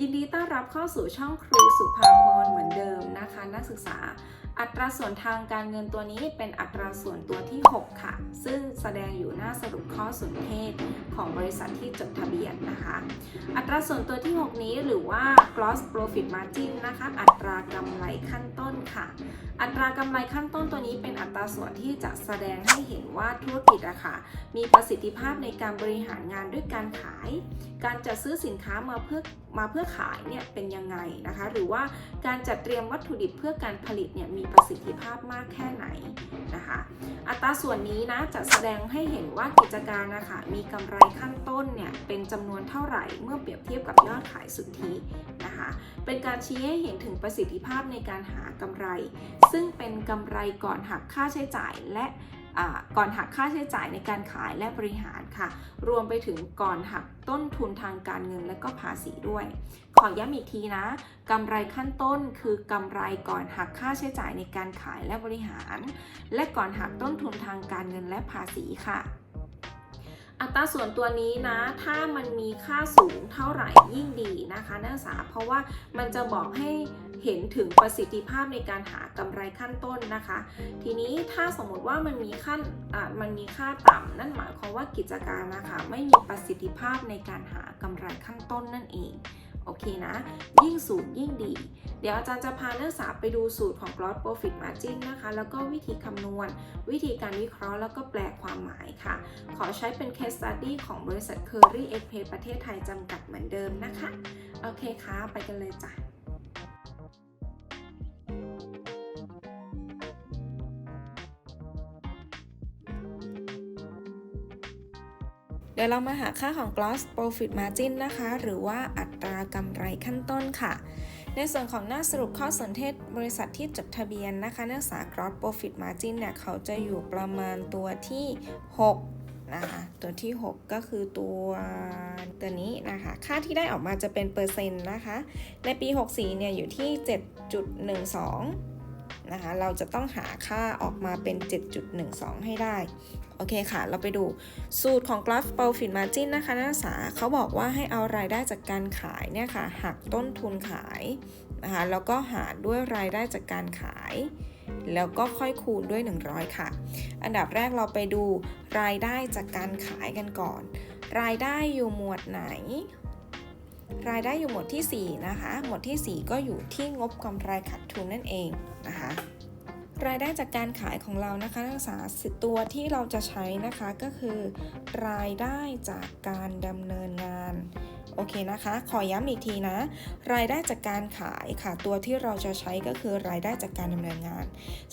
ยินดีต้อนรับเข้าสู่ช่องครูสุภาพรเหมือนเดิมนะคะ นักศึกษา อัตราส่วนทางการเงินตัวนี้เป็นอัตราส่วนตัวที่ 6 ค่ะ ซึ่งแสดงอยู่หน้าสรุปข้อสนเทศของบริษัทที่จดทะเบียนนะคะ อัตราส่วนตัวที่ 6 นี้หรือว่า gross profit margin นะคะ อัตรากำไรขั้นต้นค่ะ อัตรากำไรขั้นต้นตัวนี้เป็นอัตราส่วนที่จะแสดงให้เห็นว่าธุรกิจอะค่ะ มีประสิทธิภาพในการบริหารงานด้วยการขาย การจัดซื้อสินค้ามาเพื่อมาเพื่อขายเนี่ยเป็นยังไงนะคะ หรือว่าการจัดเตรียมวัตถุดิบเพื่อการผลิตเนี่ยมีประสิทธิภาพมากแค่ไหนนะคะ อัตราส่วนนี้นะจะแสดงให้เห็นว่ากิจการนะคะมีกำไรขั้นต้นเนี่ยเป็นจำนวนเท่าไหร่เมื่อเปรียบเทียบกับยอดขายสุทธินะคะ เป็นการชี้ให้เห็นถึงประสิทธิภาพในการหากำไร ซึ่งเป็นกำไรก่อนหักค่าใช้จ่ายและก่อนหักค่าใช้จ่ายในการขายและบริหารค่ะ รวมไปถึงก่อนหักต้นทุนทางการเงินและก็ภาษีด้วย ขอย้ำอีกทีนะกำไรขั้นต้นคือกำไรก่อนหักค่าใช้จ่ายในการขายและบริหาร และก่อนหักต้นทุนทางการเงินและภาษีค่ะ อัตราส่วนตัวนี้นะ ถ้ามันมีค่าสูงเท่าไหร่ยิ่งดีนะคะนักศึกษาเพราะว่ามันจะบอกให้เห็นถึงประสิทธิภาพในการหากำไรขั้นต้นนะคะ ทีนี้ถ้าสมมติว่ามันมีขั้นอ่ามันมีค่าต่ำนั่นหมายความว่ากิจการนะคะ ไม่มีประสิทธิภาพในการหากำไรขั้นต้นนั่นเอง โอเคนะ ยิ่งสูงยิ่งดี เดี๋ยวอาจารย์จะพานักศึกษาไปดูสูตรของ gross profit margin นะคะ แล้วก็วิธีคำนวณ วิธีการวิเคราะห์แล้วก็แปลความหมายค่ะ ขอใช้เป็น case study ของบริษัท Curry Express ประเทศไทยจำกัดเหมือนเดิมนะคะ โอเคค่ะ ไปกันเลยจ้ะเดี๋ยวเรามาหาค่าของ gross profit margin นะคะ หรือว่าอั ตรากำไรขั้นต้นค่ะ ในส่วนของหน้าสรุปข้อสนเทศบริษัทที่จดทะเบียนนะคะเนื้อสา cross profit margin เนี่ยเขาจะอยู่ประมาณตัวที่ 6นะคะตัวที่ 6 ก็คือตัวตัวนี้นะคะ ค่าที่ได้ออกมาจะเป็นเปอร์เซ็นต์นะคะ ในปี 64เนี่ยอยู่ที่ 7.12 นะคะ เราจะต้องหาค่าออกมาเป็น 7.12 ให้ได้ โอเคค่ะ เราไปดูสูตรของ gross profit margin นะคะนักศึกษาเขาบอกว่าให้เอารายได้จากการขายเนี่ยค่ะ หักต้นทุนขายนะคะ แล้วก็หารด้วยรายได้จากการขาย แล้วก็ค่อยคูณด้วย 100 ค่ะ อันดับแรกเราไปดูรายได้จากการขายกันก่อน รายได้อยู่หมวดไหน รายได้อยู่หมวดที่ 4 นะคะ หมวดที่ 4 ก็อยู่ที่งบกำไรขาดทุนนั่นเองนะคะ รายได้จากการขายของเรานะคะนักศึกษาตัวที่เราจะใช้นะคะก็คือ รายได้จากการดำเนินงาน โอเคนะคะ ขอย้ำอีกทีนะ รายได้จากการขายค่ะ ตัวที่เราจะใช้ก็คือรายได้จากการดำเนินงาน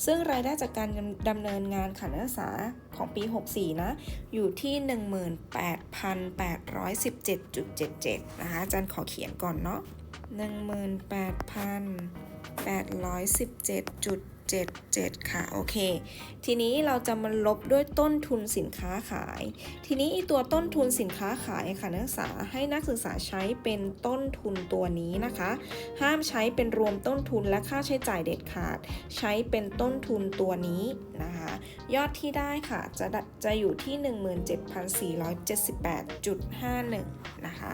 ซึ่งรายได้จากการดำเนินงานค่ะนักศึกษาของปี 64 นะ อยู่ที่ 18,817.77 นะคะอาจารย์ขอเขียนก่อนเนาะ18,817.77 ค่ะ โอเค ทีนี้เราจะมาลบด้วยต้นทุนสินค้าขาย ทีนี้ตัวต้นทุนสินค้าขายค่ะนักศึกษาให้นักศึกษาใช้เป็นต้นทุนตัวนี้นะคะ ห้ามใช้เป็นรวมต้นทุนและค่าใช้จ่ายเด็ดขาด ใช้เป็นต้นทุนตัวนี้นะคะ ยอดที่ได้ค่ะจะจะอยู่ที่ 17,478.51 นะคะ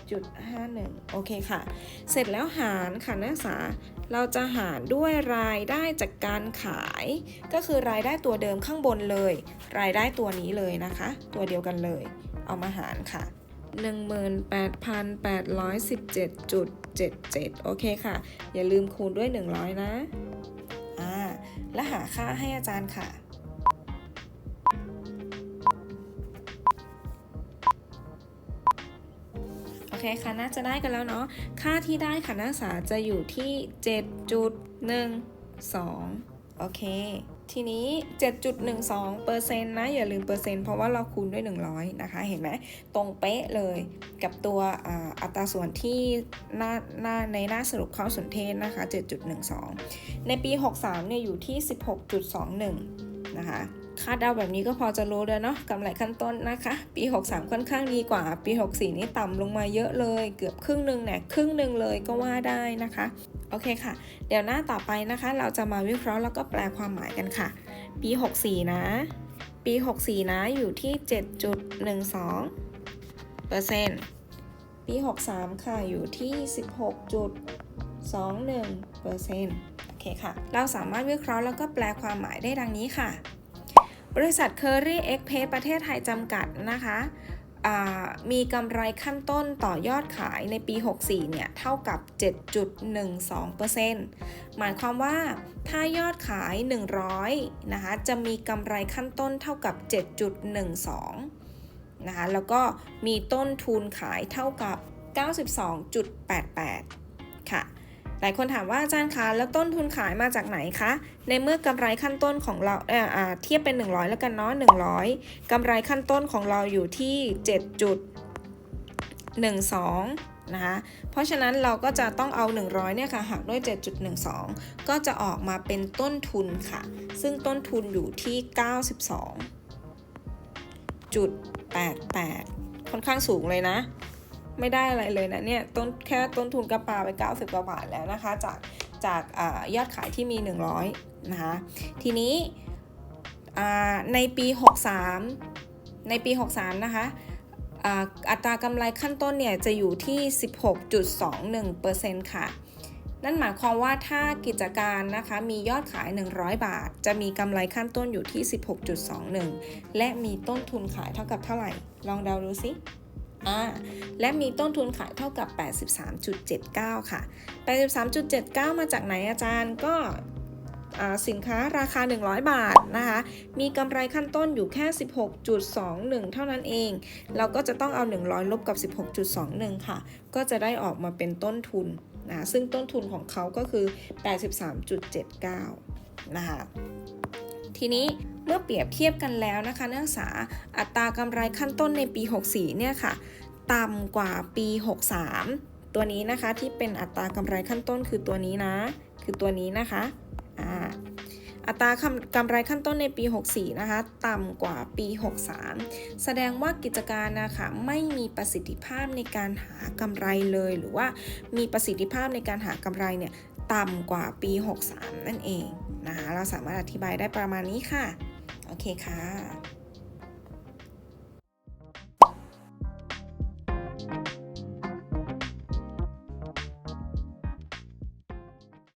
0.51 โอเคค่ะ เสร็จแล้วหารค่ะนักศึกษา เราจะหารด้วยรายได้จากการขาย ก็คือรายได้ตัวเดิมข้างบนเลย รายได้ตัวนี้เลยนะคะ ตัวเดียวกันเลย เอามาหารค่ะ 18,817.77 โอเคค่ะ อย่าลืมคูณด้วย 100 นะ อ่า และหาค่าให้อาจารย์ค่ะ เคค่ะ น่าจะได้กันแล้วเนาะ ค่าที่ได้ค่ะนักศึกษาจะอยู่ที่ 7.12 โอเค ทีนี้ 7.12เปอร์เซ็นต์นะอย่าลืมเปอร์เซ็นต์เพราะว่าเราคูณด้วย 100 นะคะ เห็นไหม ตรงเป๊ะเลยกับตัวอัตราส่วนที่หน้าหน้าในหน้าสรุปข้อสนเทศนะคะ 7.12 ในปี 63 เนี่ยอยู่ที่ 16.21 นะคะ คาดเดาแบบนี้ก็พอจะรู้แล้วเนาะกำไรขั้นต้นนะคะ ปี 63 ค่อนข้างดีกว่า ปี 64 นี่ต่ำลงมาเยอะเลย เกือบครึ่งหนึ่งเนี่ยครึ่งหนึ่งเลยก็ว่าได้นะคะ โอเคค่ะ เดี๋ยวหน้าต่อไปนะคะ เราจะมาวิเคราะห์แล้วก็แปลความหมายกันค่ะ ปี 64 นะ ปี 64 นะอยู่ที่ 7.12ปี 63 ค่ะอยู่ที่ 16.21%โอเคค่ะ เราสามารถวิเคราะห์แล้วก็แปลความหมายได้ดังนี้ค่ะ บริษัท Curry Express ประเทศไทยจำกัดนะคะมีกำไรขั้นต้นต่อยอดขายในปี 64 เนี่ย เท่ากับ 7.12%หมายความว่าถ้ายอดขาย 100 นะคะ จะมีกำไรขั้นต้นเท่ากับ 7.12 นะคะ แล้วก็มีต้นทุนขายเท่ากับ 92.88 หลายคนถามว่าอาจารย์คะแล้วต้นทุนขายมาจากไหนคะ ในเมื่อกำไรขั้นต้นของเราเอ่ออ่าเทียบเป็น 100 แล้วกันเนาะ100กำไรขั้นต้นของเราอยู่ที่ 7.12 นะคะ เพราะฉะนั้นเราก็จะต้องเอา 100 เนี่ยค่ะหักด้วย 7.12 ก็จะออกมาเป็นต้นทุนค่ะ ซึ่งต้นทุนอยู่ที่ 92.88 ค่อนข้างสูงเลยนะ ไม่ได้อะไรเลยนะเนี่ยต้นแค่ต้นทุนกระปาไป 90กว่าบาทแล้วนะคะ จากจากอยอดขายที่มี 100นะคะทีนี้ในปี 63 ในปี 63 นะคะอัตรากำไรขั้นต้นเนี่ยจะอยู่ที่ 16.21%ค่ะ นั่นหมายความว่าถ้ากิจการนะคะมียอดขาย 100 บาท จะมีกำไรขั้นต้นอยู่ที่ 16.21 และมีต้นทุนขายเท่ากับเท่าไหร่ ลองเดาดูสิ อ่าและมีต้นทุนขายเท่ากับ 83.79 ค่ะ 83.79 มาจากไหนอาจารย์ก็สินค้าราคา 100 บาทนะคะ มีกำไรขั้นต้นอยู่แค่ 16.21 เท่านั้นเอง เราก็จะต้องเอา 100 ลบกับ 16.21 ค่ะ ก็จะได้ออกมาเป็นต้นทุนนะ ซึ่งต้นทุนของเขาก็คือ 83.79 นะคะ ทีนี้เมื่อเปรียบเทียบกันแล้วนะคะนักศึกษาอัตรากำไรขั้นต้นในปี 64 เนี่ยค่ะ ต่ำกว่าปี 63 ตัวนี้นะคะที่เป็นอัตรากำไรขั้นต้นคือตัวนี้นะ คือตัวนี้นะคะอัตรากำไรขั้นต้นในปี 64 นะคะ ต่ำกว่าปี 63 แสดงว่ากิจการนะคะไม่มีประสิทธิภาพในการหากำไรเลย หรือว่ามีประสิทธิภาพในการหากำไรเนี่ยต่ำกว่าปี 63 นั่นเอง นะคะ เราสามารถอธิบายได้ประมาณนี้ค่ะ โอเคค่ะ